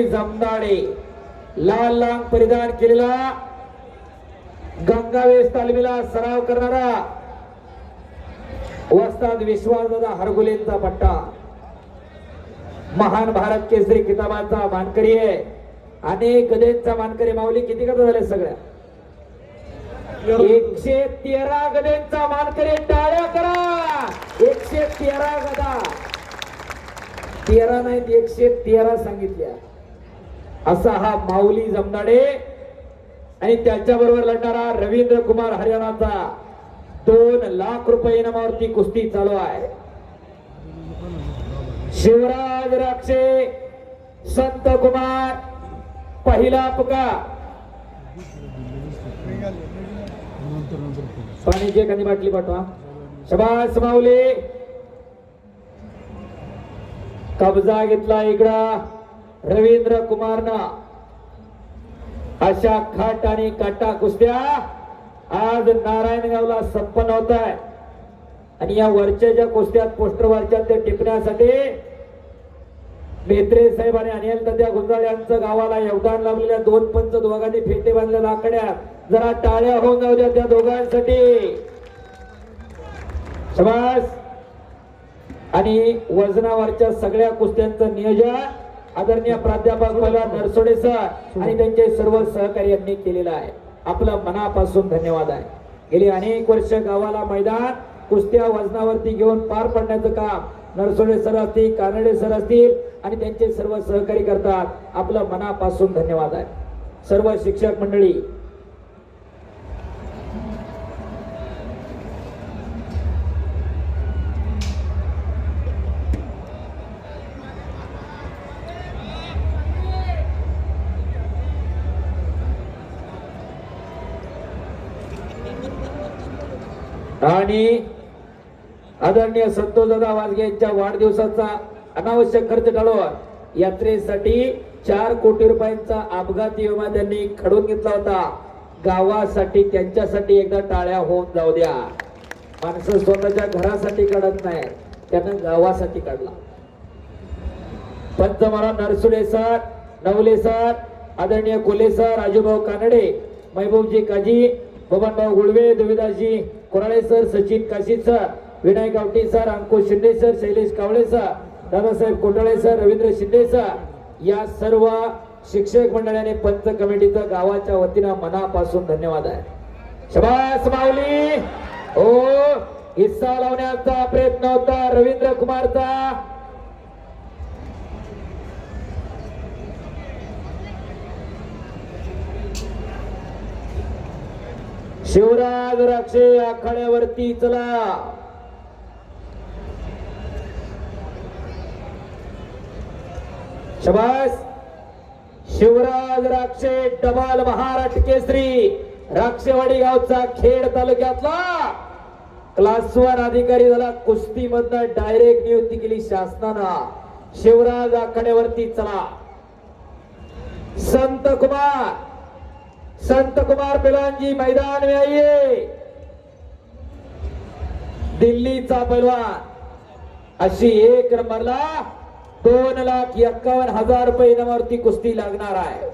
माऊली जमदाडे लाल लांग परिधान केलेला गंगावेस तालमीला सराव करणारा वस्ताद विश्वासदादा हरगुलेंचा पट्टा. महान भारत केसरी किताबाचा मानकरी आहे. अनेक गदेंचा मानकरी. माऊली किती कथा झाले सगळ्या? एकशे तेरा गदेंचा मानकरी. टाळ्या करा! एकशे तेरा गदा. तेरा नाहीत एकशे तेरा सांगितल्या. असा हा माऊली जमनाडे आणि त्याच्याबरोबर लढणारा रवींद्र कुमार हरियाणाचा दोन लाख रुपये इनामावरती कुस्ती चालू आहे. शिवराज राक्षे संत कुमार पहिला पुकार पाण्याची एखादी बाटली पाठवा. शबास माऊली. कब्जा घेतला इकडा. रवींद्र कुमारनं अशा खाट आणि काटा कुस्त्या आज नारायणगावला संपन्न होत आहे. आणि या वरच्या ज्या कुस्त्यात पोस्टर वरच्या ते टिपण्यासाठी मेत्रे साहेब आणि अनिल तद्या गुंजाळ यांचं गावाला योगदान लावलेल्या दोन पंच दोघांनी फेटे बांधलेल्या आकड्या. जरा टाळ्या होऊन जाऊ द्या त्या दोघांसाठी. शबास आणि वजनावरच्या सगळ्या कुस्त्यांचं नियोजन. आदरणीय प्राध्यापक मला नरसोडे सर आणि त्यांचे सर्व सहकार्यांनी केलेलं आहे. आपलं मनापासून धन्यवाद आहे. गेली अनेक वर्ष गावाला मैदान कुस्त्या वजनावरती घेऊन पार पडण्याचं काम नरसोडे सर असतील कानडे सर असतील आणि त्यांचे सर्व सहकारी करतात. आपलं मनापासून धन्यवाद आहे. सर्व शिक्षक मंडळी आणि आदरणीय संतोष दादा वाजगे यांच्या वाढदिवसाचा अनावश्यक खर्च टाळून यात्रेसाठी चार कोटी रुपयांचा अपघाती विमा त्यांनी खडून घेतला होता. गावासाठी त्यांच्यासाठी एकदा टाळ्या होऊन जाऊ द्या. माणसं स्वतःच्या घरासाठी काढत नाही त्यानं गावासाठी काढला. पंचमारा नरसुडे सर नवले सर आदरणीय Kole sir Rajubhau Kanade Mehboobji Kazi Babanbhau Gulve Devidasji Korale sir Sachin Kashi sir Vinayak Gavti sir Ankush Shinde sir Shailesh Kawale sir Dadasaheb Kotale sir Ravindra Shinde sir या सर्व शिक्षक मंडळाने पंच कमिटीचं गावाच्या वतीनं मनापासून धन्यवाद आहे. शबास माऊली! हो हिस्सा लावण्याचा प्रयत्न होता रवींद्र कुमारचा. शिवराज राक्षे आखाड्यावरती चला. शबास. शिवराज राक्षे डबाल महाराष्ट्र केसरी राक्षेवाडी गावचा खेड तालुक्यातला क्लास वन अधिकारी झाला. कुस्ती मधनं डायरेक्ट नियुक्ती केली शासनानं. शिवराज आखाड्यावरती चला. संत कुमार. संत कुमार पिलांजी मैदान में आइए। दिल्लीचा पैलवान अशी एक नंबरला दोन लाख एक्कावन्न हजार रुपये इनामावरती कुस्ती लागणार आहे.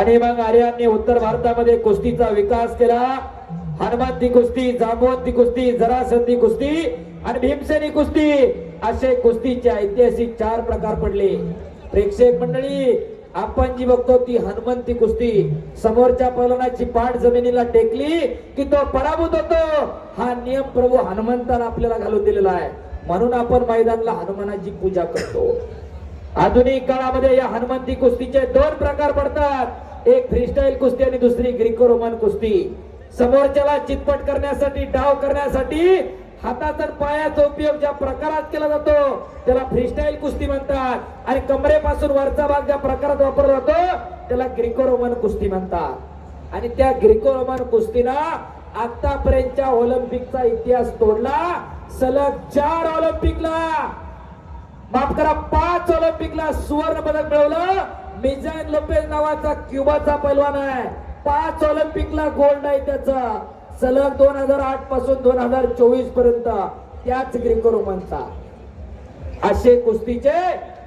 आणि मग आर्यांनी उत्तर भारतामध्ये कुस्तीचा विकास केला. हनुमंती कुस्ती जांबवंती कुस्ती जरासंधी कुस्ती आणि भीमसेनी कुस्ती असे कुस्तीचे ऐतिहासिक चार प्रकार पडले. प्रेक्षक मंडळी आपण जी बघतो ती हनुमंती कुस्ती. समोरच्या पलनाची पाठ जमिनीला टेकली की तो पराभूत होतो. हा नियम प्रभू हनुमंताला आपल्याला घालून दिलेला आहे. म्हणून आपण मैदानला हनुमानाची पूजा करतो. आधुनिक काळामध्ये या हनुमंती कुस्तीचे दोन प्रकार पडतात. एक फ्रीस्टाईल कुस्ती आणि दुसरी ग्रीको रोमन कुस्ती. समोरच्याला चितपट करण्यासाठी डाव करण्यासाठी हाताचा पायाचा उपयोग ज्या प्रकारात केला जातो त्याला फ्रीस्टाईल कुस्ती म्हणतात. आणि कमरेपासून वरचा भाग ज्या प्रकारात वापरला जातो त्याला ग्रीको रोमन कुस्ती म्हणतात. आणि त्या ग्रीको रोमन कुस्तीनं आतापर्यंतच्या ऑलिम्पिकचा इतिहास तोडला. सलग चार ऑलिम्पिकला. माफ करा पाच ऑलिम्पिकला सुवर्ण पदक मिळवलं. मिझाईन लोपेज नावाचा क्युबाचा पैलवान आहे. पाच ऑलिम्पिकला गोल्ड आहे त्याचा. सलग दोन हजार आठपासून दोन हजार चोवीसपर्यंत त्याच ग्रीको रोमनचा असे कुस्तीचे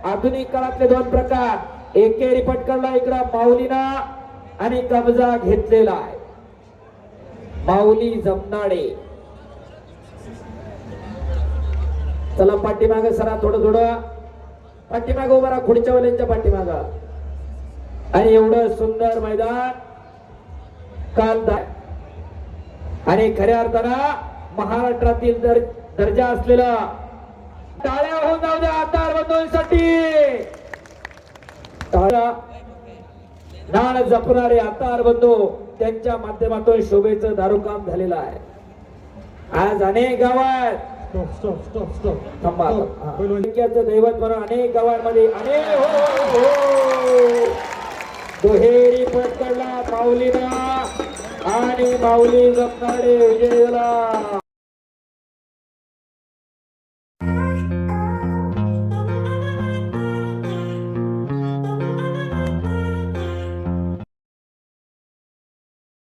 आधुनिक काळातले दोन प्रकार. एकेरी पटकरला इकडं माऊलीना आणि कब्जा घेतलेला आहे. माऊली जमनाडे. चला पाठीमाग सरा थोडं थोडं. पाठीमाग उभा राहा खुर्च्या पाठीमाग. आणि एवढं सुंदर मैदान काल दा- आणि खऱ्या अर्थानं महाराष्ट्रातील दर दर्जा असलेला टाळ्या होऊन जाऊ द्या आधार बंधूंसाठी जपणारे आतार बंधू त्यांच्या माध्यमातून शोभेचं दारुकाम झालेलं आहे आज अनेक गावात. हा. दैवत म्हणून अनेक गावांमध्ये अनेक हो, हो, हो. दुहेरी पटकडला माऊलीना आणि माऊली जपणारे विजय झाला